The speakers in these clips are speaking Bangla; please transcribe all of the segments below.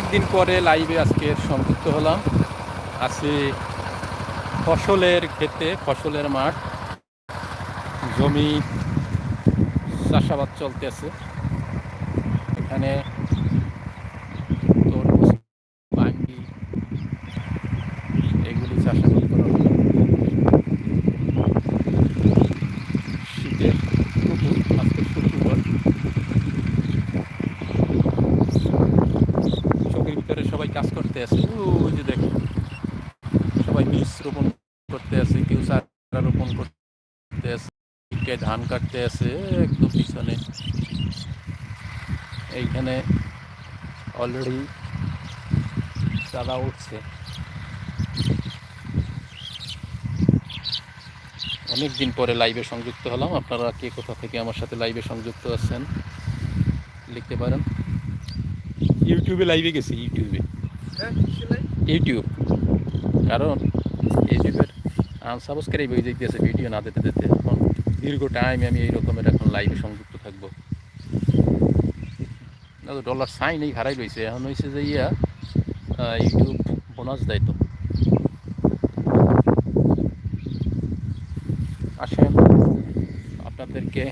অনেক দিন পরে লাইভে আজকে সংযুক্ত হলাম। আছি ফসলের ক্ষেতে, ফসলের মাঠ। জমি চাষাবাদ চলতেছে। এখানে তরমুজ পাঙ্গি এগুলি চাষাবাদ করা হয় শীতের দুপুর আজকে শুক্রবার চোখের ভিতরে সবাই কাজ করতে আছে ওই যে দেখো সবাই বীজ রোপণ করতে আছে কেউ চারা রোপণ করতে আছে কে ধান কাটতে আছে একদম পিছনে। এইখানে অলরেডি চারা উঠছে। অনেক দিন পরে লাইভে সংযুক্ত হলাম। আপনারা কে কোথা থেকে আমার সাথে লাইভে সংযুক্ত আছেন লিখতে পারেন। ইউটিউবে লাইভে গেছি ইউটিউবে ইউটিউব কারণ ইউটিউবের আনসাবস্ক্রাইব হয়ে যেতেছে ভিডিও না দিতে দিতে দীর্ঘ টাইম আমি এই রকমের এখন লাইভে সংযুক্ত থাকব। না ডলার সাইন এই হারাই রয়েছে। এখন হয়েছে যে ইয়া ইউটিউব বোনাস দেয় তো। আসেন, আপনাদেরকে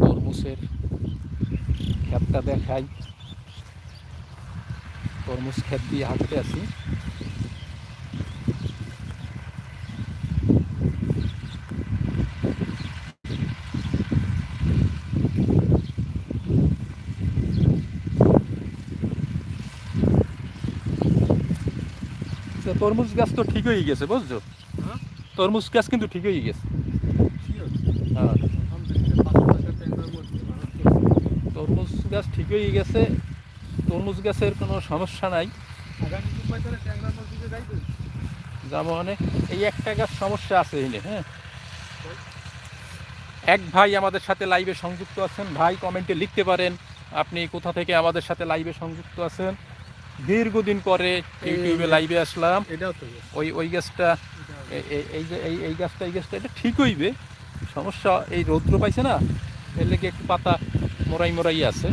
তরমুজের ক্ষেতটা দেখাই। তরমুজ ক্ষেত দিয়ে হাঁটতে আছি তরমুজ গাছ তো ঠিক হয়ে গেছে বুঝছ? হ্যাঁ? তরমুজ গাছ কিন্তু ঠিক হয়ে গেছে। হ্যাঁ। তরমুজ গাছ ঠিক হয়ে গেছে তরমুজ গাছের কোনো সমস্যা নাই। যাব মানে এই একটা গাছ সমস্যা আছে এনে হ্যাঁ? এক ভাই আমাদের সাথে লাইভে সংযুক্ত আছেন। ভাই কমেন্টে লিখতে পারেন আপনি কোথা থেকে আমাদের সাথে লাইভে সংযুক্ত আছেন? দীর্ঘদিন পরে ইউটিউবে লাইভে আসলাম। ওই ওই গাছটা এই যে এই এই গাছটা এই গাছটা এটা ঠিক হইবে। সমস্যা এই রৌদ্র পাইছে না এর লেগে একটু পাতা মোরাই মোরাই আছে।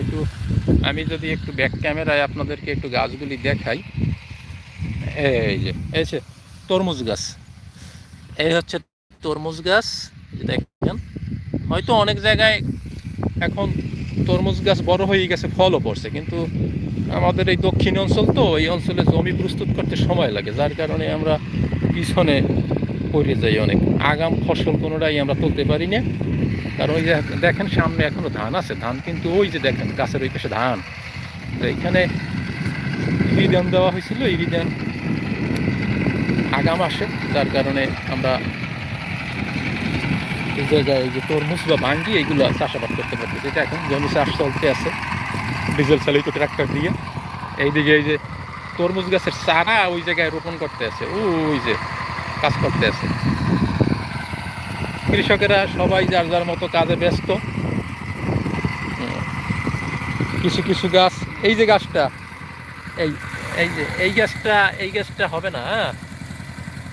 একটু আমি যদি একটু ব্যাক ক্যামেরায় আপনাদেরকে একটু গাছগুলি দেখাই। এই যে এই যে তরমুজ গাছ। এই হচ্ছে তরমুজ গাছ দেখেন। হয়তো অনেক জায়গায় এখন তরমুজ গাছ বড় হয়ে গেছে ফলও পড়ছে কিন্তু আমাদের এই দক্ষিণ অঞ্চল তো, এই অঞ্চলে জমি প্রস্তুত করতে সময় লাগে, যার কারণে আমরা পিছনে পড়ে যাই অনেক। আগাম ফসল কোনোটাই আমরা তুলতে পারি না। কারণ ওই যে দেখেন সামনে এখনও ধান আছে, ধান কিন্তু ওই যে দেখেন গাছের ওই পাশে ধান। তো এইখানে ইরিদান দেওয়া হয়েছিল, ইরিদান আগাম আসে, যার কারণে আমরা এই জায়গায় যে তরমুজ বা ভাঙ্গি এইগুলো চাষাবাদ করতে পারতেছি। এটা এখন জমি চাষ চলতে আছে। ডিজেল চালিত ট্রাক্টর দিয়ে। এইদিকে এই যে তরমুজ গাছের চারা ওই জায়গায় রোপণ করতে আছে, ওই যে কাজ করতে আছে। কৃষকেরা সবাই যার যার মতো কাজে ব্যস্ত। কিছু কিছু গাছ, এই যে গাছটা, এই এই যে, এই গাছটা এই গাছটা হবে না হ্যাঁ?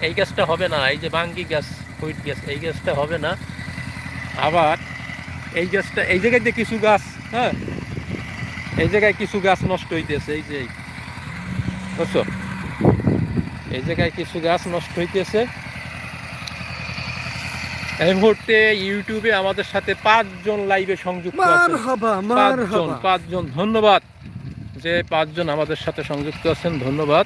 এই গাছটা হবে না, এই যে বাঙ্গি গাছ, হুইট গাছ, এই গাছটা হবে না। আবার এই গাছটা, এই জায়গায় যে কিছু গাছ হ্যাঁ? এই জায়গায় কিছু গাছ নষ্ট হইতেছে এই যে। বুঝছ? এই জায়গায় কিছু গাছ নষ্ট হইতেছে। এই মুহূর্তে ইউটিউবে আমাদের সাথে পাঁচজন লাইভে সংযুক্ত পাঁচজন পাঁচজন ধন্যবাদ যে পাঁচজন আমাদের সাথে সংযুক্ত আছেন ধন্যবাদ।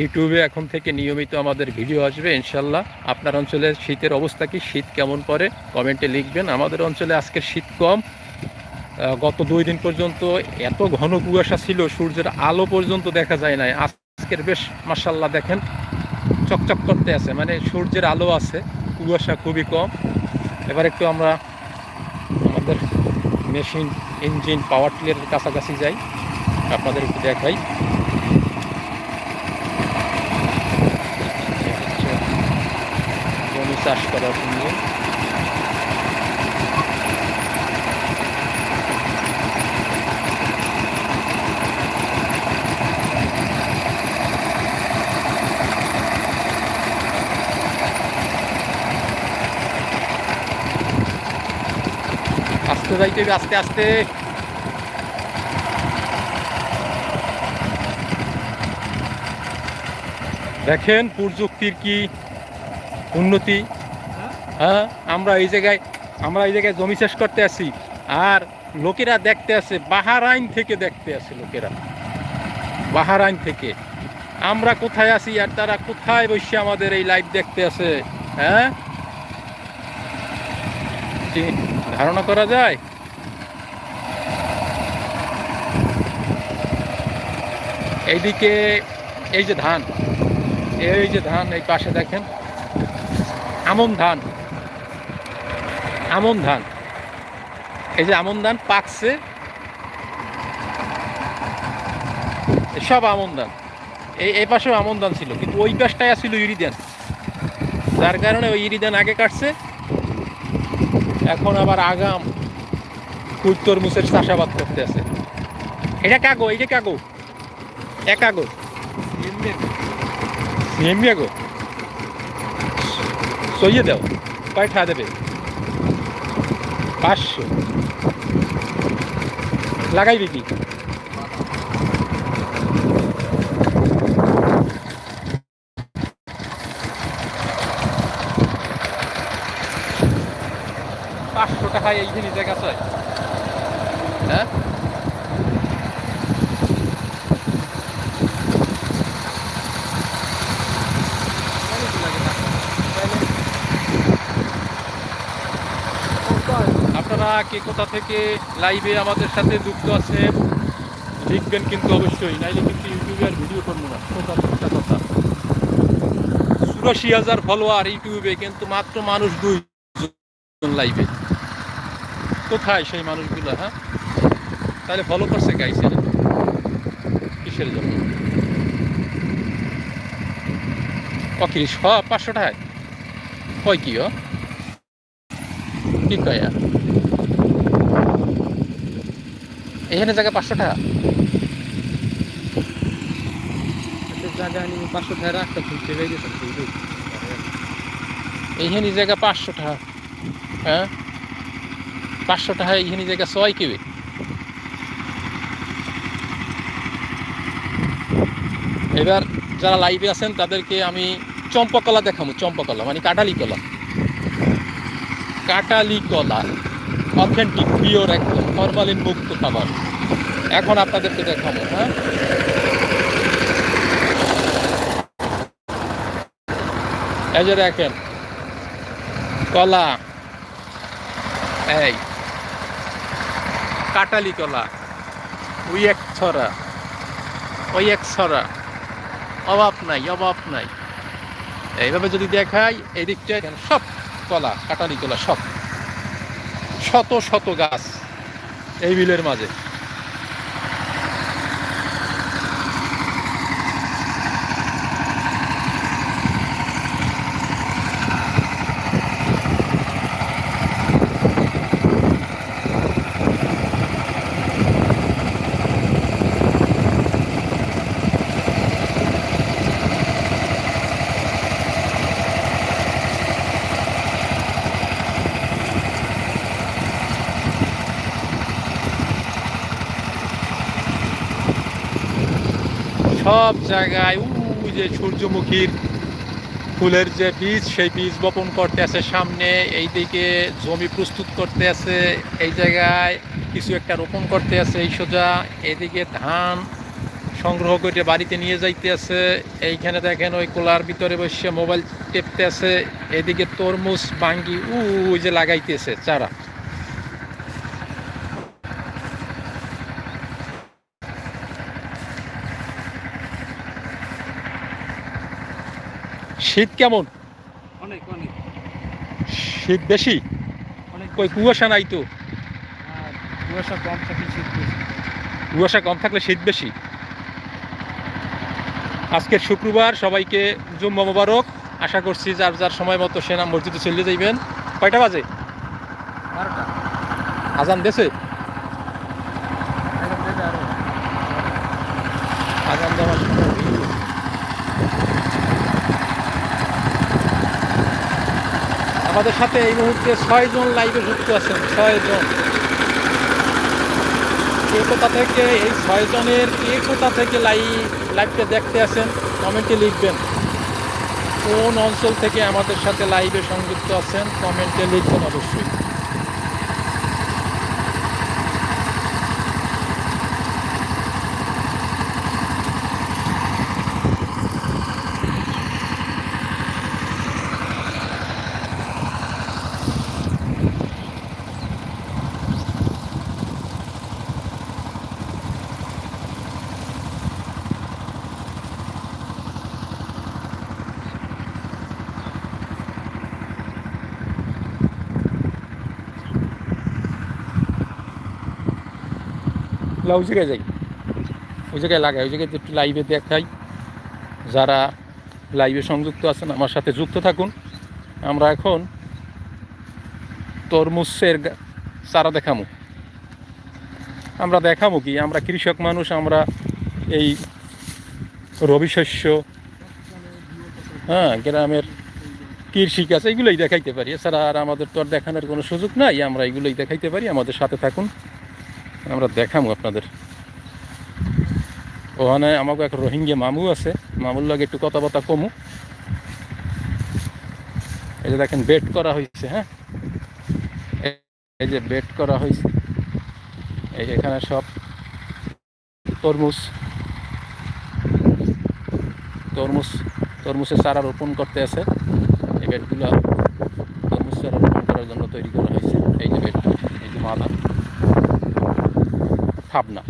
ইউটিউবে এখন থেকে নিয়মিত আমাদের ভিডিও আসবে ইনশাল্লাহ। আপনার অঞ্চলের শীতের অবস্থা কি? শীত কেমন পরে কমেন্টে লিখবেন। আমাদের অঞ্চলে আজকের শীত কম গত দুই দিন পর্যন্ত এত ঘন কুয়াশা ছিল, সূর্যের আলো পর্যন্ত দেখা যায় না আজকের বেশ মাসাল্লাহ দেখেন, চকচক করতে আছে। মানে সূর্যের আলো আছে, কুয়াশা খুবই কম। এবার একটু আমরা আমাদের মেশিন, ইঞ্জিন, পাওয়ার টিলারের কাছাকাছি যাই। আপনাদের একটু দেখাই। চাষ করার ইঞ্জিন যাইতে হবে আস্তে আস্তে। দেখেন, প্রযুক্তির কি উন্নতি? হ্যাঁ আমরা এই জায়গায়, আমরা এই জায়গায় জমি শেষ করতে আসি আর লোকেরা দেখতে আসে বাহারাইন থেকে দেখতে আসে লোকেরা। বাহারাইন থেকে। আমরা কোথায় আছি আর তারা কোথায় বসে আমাদের এই লাইভ দেখতে আসে হ্যাঁ? ধারণা করা যায়? এইদিকে, এই যে ধান, এই যে ধান, এই পাশে দেখেন, আমন ধান আমন ধান। এই যে আমন ধান পাকছে, সব আমন ধান। এই এই পাশেও আমন ধান ছিল, কিন্তু ওই পাশটায় আসছিল ইরিদান। যার কারণে ওই ইরিদান আগে কাটছে। এখন আবার আগাম কুল তরমুজের চাষাবাদ করতে আছে। এটা কাগো এটা কাগো। এক কাগো। এমনি আগো সইয়ে দাও কয় ঠা দেবে। পাঁচশো। লাগাই কি? জায়গা হ্যাঁ? কে কোথা থেকে লাইভে আমাদের সাথে যুক্ত আছেন? লিখবেন কিন্তু অবশ্যই, নাইলে কিন্তু ইউটিউবে আর ভিডিও করব না। কথা কথা চুরাশি হাজার ফলোয়ার ইউটিউবে, কিন্তু মাত্র মানুষ দুই লাইভে কোথায় সেই মানুষগুলো হ্যাঁ? তাহলে ফলো করছে গাইছে কিসের জন্য? অকি সব পাঁচশো টাকায়? কয় কি ও কি কয় আর? এখানে জায়গা পাঁচশো টাকা? জায়গা পাঁচশো টাকা রাখতে এইখানে জায়গা পাঁচশো টাকা হ্যাঁ? পাঁচশো টাকা এইখানে জায়গা ছয় কেবে? এবার যারা লাইভে আছেন, তাদেরকে আমি চম্পকলা দেখাবো, চম্পকলা মানে কাটালি কলা কাটালি কলা অথেন্টিক পিওর একদম ফরমালিন মুক্ত খাবার। এখন আপনাদেরকে দেখাবো হ্যাঁ? এই যে দেখেন, কলা। এই কাটালি কলা ওই এক ছড়া। ওই এক ছড়া। অভাব নাই অভাব নাই। এইভাবে যদি দেখাই এদিকটা সব কলা কাটালি কলা সব। শত শত গাছ এই বিলের মাঝে। সব জায়গায় ওই যে সূর্যমুখীর ফুলের যে বীজ, সেই বীজ বপন করতে আছে সামনে এই দিকে জমি প্রস্তুত করতে আছে, এই জায়গায় কিছু একটা রোপণ করতে আছে, এই সোজা এদিকে ধান সংগ্রহ করে বাড়িতে নিয়ে যাইতে আছে, এইখানে দেখেন ওই কোলার ভিতরে বসে মোবাইল টেপতে আছে, এদিকে তরমুজ, বাঙ্গি ওই যে লাগাইতেছে চারা। শীত কেমন? অনেক অনেক। শীত বেশি? অনেক কই কুয়াশা নাই তো? কুয়াশা কম থাকে শীত বেশি। কুয়াশা কম থাকলে শীত বেশি? আজকের শুক্রবার সবাইকে জুম্মা মোবারক। আশা করছি যার যার সময় মতো সেনা মসজিদে চলে যাইবেন। কয়টা বাজে? বারোটা। আজান দেশে আজান দেওয়ার সময় হইল। আমাদের সাথে এই মুহূর্তে ছয়জন লাইভে যুক্ত আছেন, ছয়জন। কে থেকে এই ছয়জনের কে থেকে লাইভ লাইভকে দেখতে আছেন, কমেন্টে লিখবেন। কোন অঞ্চল থেকে আমাদের সাথে লাইভে সংযুক্ত আছেন, কমেন্টে লিখবেন অবশ্যই। লা, ওই জায়গায় যাই। ওই জায়গায় লাগাই ওই জায়গায় একটু লাইভে দেখাই। যারা লাইভে সংযুক্ত আছেন আমার সাথে যুক্ত থাকুন। আমরা এখন তরমুজের চারা দেখামু। আমরা দেখামু কি? আমরা কৃষক মানুষ আমরা এই রবি শস্য হ্যাঁ গ্রামের কৃষিকাজ এগুলোই দেখাইতে পারি। এছাড়া আর আমাদের তো আর দেখানোর কোনো সুযোগ নাই। আমরা এগুলোই দেখাইতে পারি। আমাদের সাথে থাকুন। আমরা দেখামু আপনাদের। ওখানে আমাকে এক রোহিঙ্গা মামু আছে, মামুর লাগে একটু কথাবার্তা কমু। এই যে দেখেন, বেট করা হয়েছে হ্যাঁ? এই- যে বেট করা হয়েছে এই এখানে সব তরমুজ। তরমুজ তরমুজের চারা রোপণ করতে আছে। এই বেডগুলো তরমুজ চারা রোপণ করার জন্য তৈরি করা হয়েছে এই যে বেড এই যে মাদা থাবনা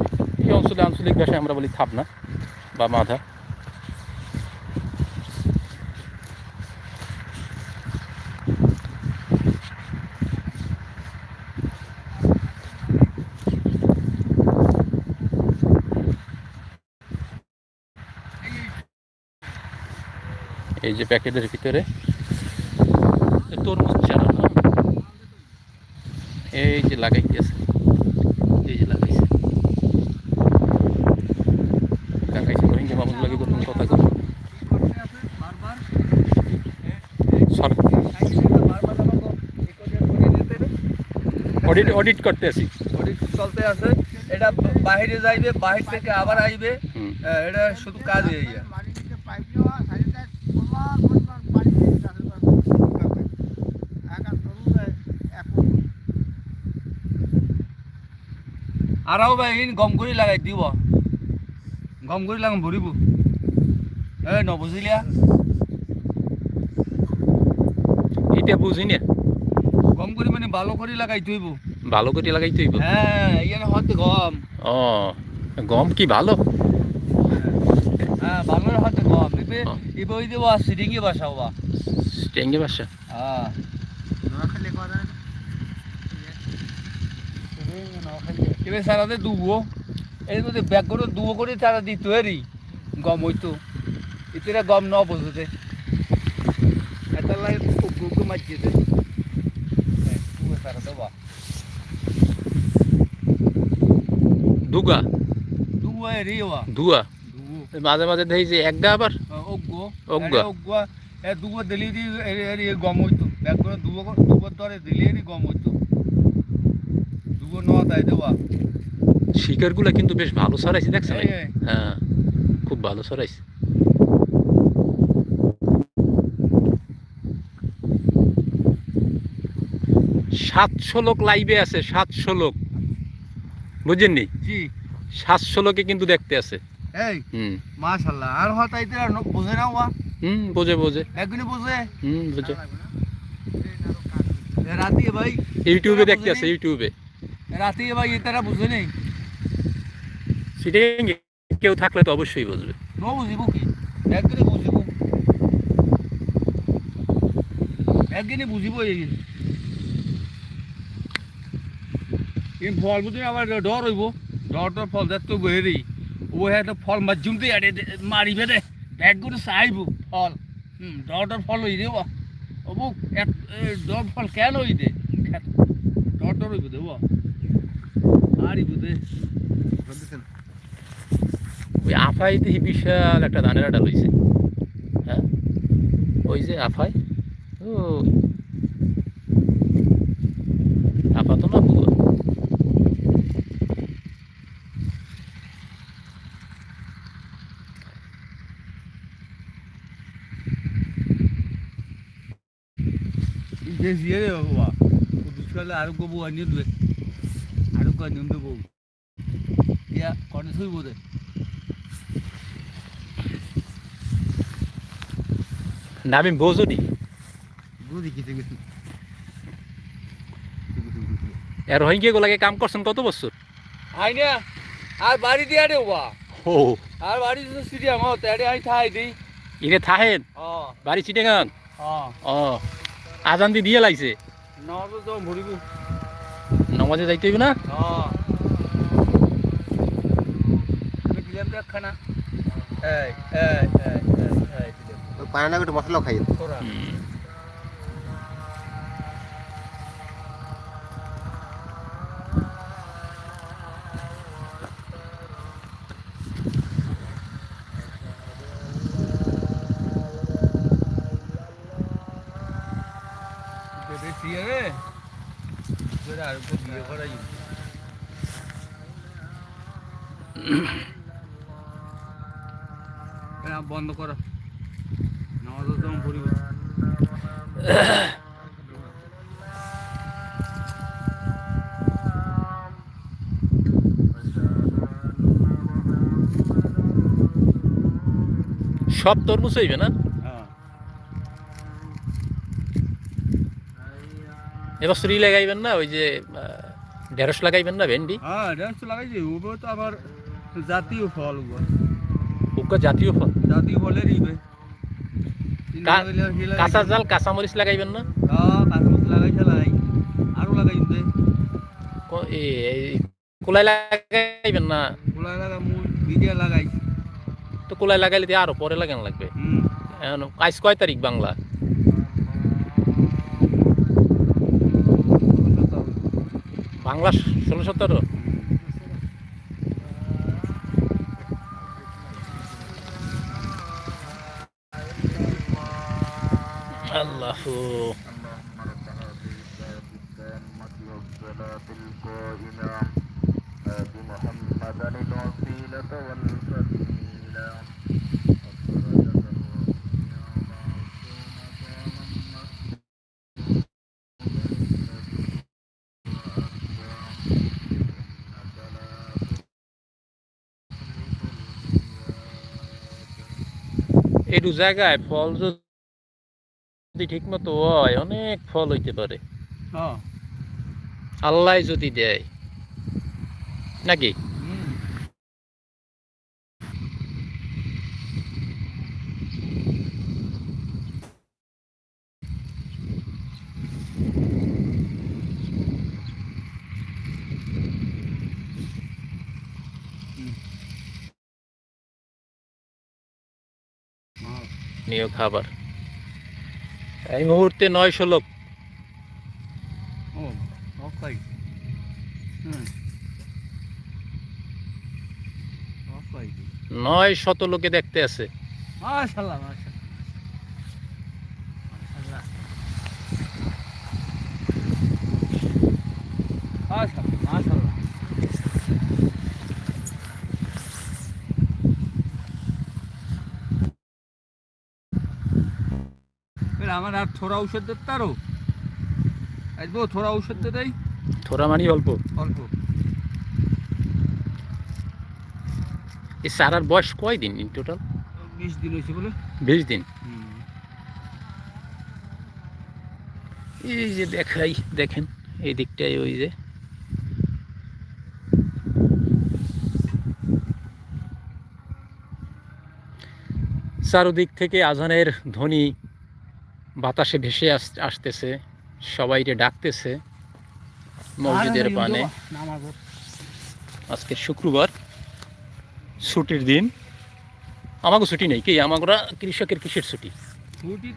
এই অঞ্চলে আঞ্চলিক ভাষায় আমরা বলি থাবনা বা মাধা। এই যে প্যাকেটের ভিতরে তরমুজ চারা? এই যে লাগাইতেছে। এই যে লাগাইছে লাগাইছে রোহিঙ্গা মামুর লাগে কোনো কথা কর সর অডিট অডিট করতে আসি। চলতে আছে। এটা বাইরে যাইবে বাহির থেকে আবার আইবে। এটা শুধু কাজ হয়ে যায় আরাও ভাই গম করে লাগাই দিব। গম করে লাগাম ভরিব এ নবুঝিলিয়া এটা বুঝি না? গম করে মানে ভালো করে লাগাই তুইব ভালো করে লাগাইতে হইব? হ্যাঁ ইয়ানে হতে গম। ও গম কি ভালো? হ্যাঁ ভালো হতে গম। দেব বাসা? হ্যাঁ। এবার সারাতে দুবো। এর মধ্যে ব্যাগ করে দুবো করে তারা দিত এরই গম হইতো। এতে গম ন এটা লাগে গুগু মাঝিতে সারা দেবা দুগা দুবো এরই ওয়া। দুয়া? মাঝে মাঝে দেখি যে একগা আবার? অগ্গো। অগ্গা। অগ্গা এ দুবো দিলি দি এরি গম হইতো। করে দুবো দুবো ধরে দিলি এরি গম হইতো। দুবো ন তাই দেওয়া শিকারগুলা কিন্তু বেশ ভালো সরাইছে দেখছেন এই। হ্যাঁ। খুব ভালো সরাইছে সাতশো লোক লাইভে আছে সাতশো লোক। বুঝেননি? জি। সাতশো লোকে কিন্তু দেখতে আছে। এই মাশাল্লাহ। আর হতা বোঝে না ওয়া। হুম বোঝে বোঝে। একদিনে বোঝে। হুম বোঝে। রাতে ভাই ইউটিউবে দেখতে আছে ইউটিউবে। রাতে ভাই এটারা বুঝে নেই সেটাই কেউ থাকলে তো অবশ্যই বুঝবে। ন বুঝিব কি? একদিনে বুঝিব। বুঝিব এই ফল বুঝি আবার ডর হইব। ডর ফল দেখতে বেরি ও হ্যাঁ তো ফল মাঝুমতে আরে মারিবে রে ব্যাগ করে চাইব ফল। হুম ডর ফল হই ও। বুক ডর ফল কেন হই দে? ডর হইব দেব আরিব দে ওই আফাই দেখি বিশাল একটা ধানের আটা লইছে হ্যাঁ ওই যে আফাই। ও আফা তো না বুয়া হলে আরোগ্য বউ আনিয়ে দেবে আরোগ্য আনিয়ে দেবো ইয়া কনে থইব দে নামিম বোঝনি বুঝি কিছু কিছু এর রোহিঙ্গা গুলাকে কাম করছেন কত বছর আই না আর বাড়ি দিয়া দে বা ও আর বাড়ি তো সিরিয়াম হতে আরে আই থাই দিই ইনে থাহেন বাড়ি চিটেগাং ও আজান দি দিয়ে লাইছে নজর তো ভরিব নামাজে যাইতে হইব না আমি দিলাম দেখ খানা এই এই এই এই পায়না একটু মশলা খাই তোরা বন্ধ করো। নামাজ সব তরমুজ হইবে না? হ্যাঁ। এবছর লাগাইবেন না? ওই যে ঢেঁড়স লাগাইবেন না ভেন্ডি? হ্যাঁ ড্যান্স লাগাইছি ওগুলো তো আবার জাতীয় ফল ওগুলো। ওকে জাতীয় ফল। জাতীয় ফলের ইবে কাঁচা জাল কাঁচা মরিচ লাগাইবেন না? কাঁচামরিচ লাগাইছে লাই আরও লাগাই দে। কোলাই লাগাইবেন না? গোলা লাগা মূল ভিডিও লাগাই তো কোলাই লাগাইলে দিয়ে আরও পরে লাগানো লাগবে এখন আজ কয় তারিখ বাংলা? বাংলা ষোলো সতেরো একটু জায়গায় ফল যদি ঠিক মতো হয় অনেক ফল হইতে পারে। আল্লাহ যদি দেয়। নাকি? নিয়োগ খাবার। এই মুহূর্তে নয়শো লোক। নয় শত লোকে দেখতে আছে। মাশাআল্লাহ মাশাআল্লাহ আমার আর থোড়া ঔষধ দিতে তারো আসব থোড়া ঔষধ দে দেই। থোড়া মানি অল্প। অল্প। এই সারার বয়স কয় দিন ইন টোটাল বিশ দিন হয়েছে বলে। বিশ দিন? এই যে দেখাই দেখেন এই দিকটাই ওই যে। চারদিক থেকে আজানের ধ্বনি বাতাসে ভেসে আস- আসতেছে সবাইকে ডাকতেছে মসজিদের পানে। আজকে শুক্রবার ছুটির দিন। আমাকে ছুটি নেই কি আমাকে কৃষকের কৃষির ছুটি? ছুটি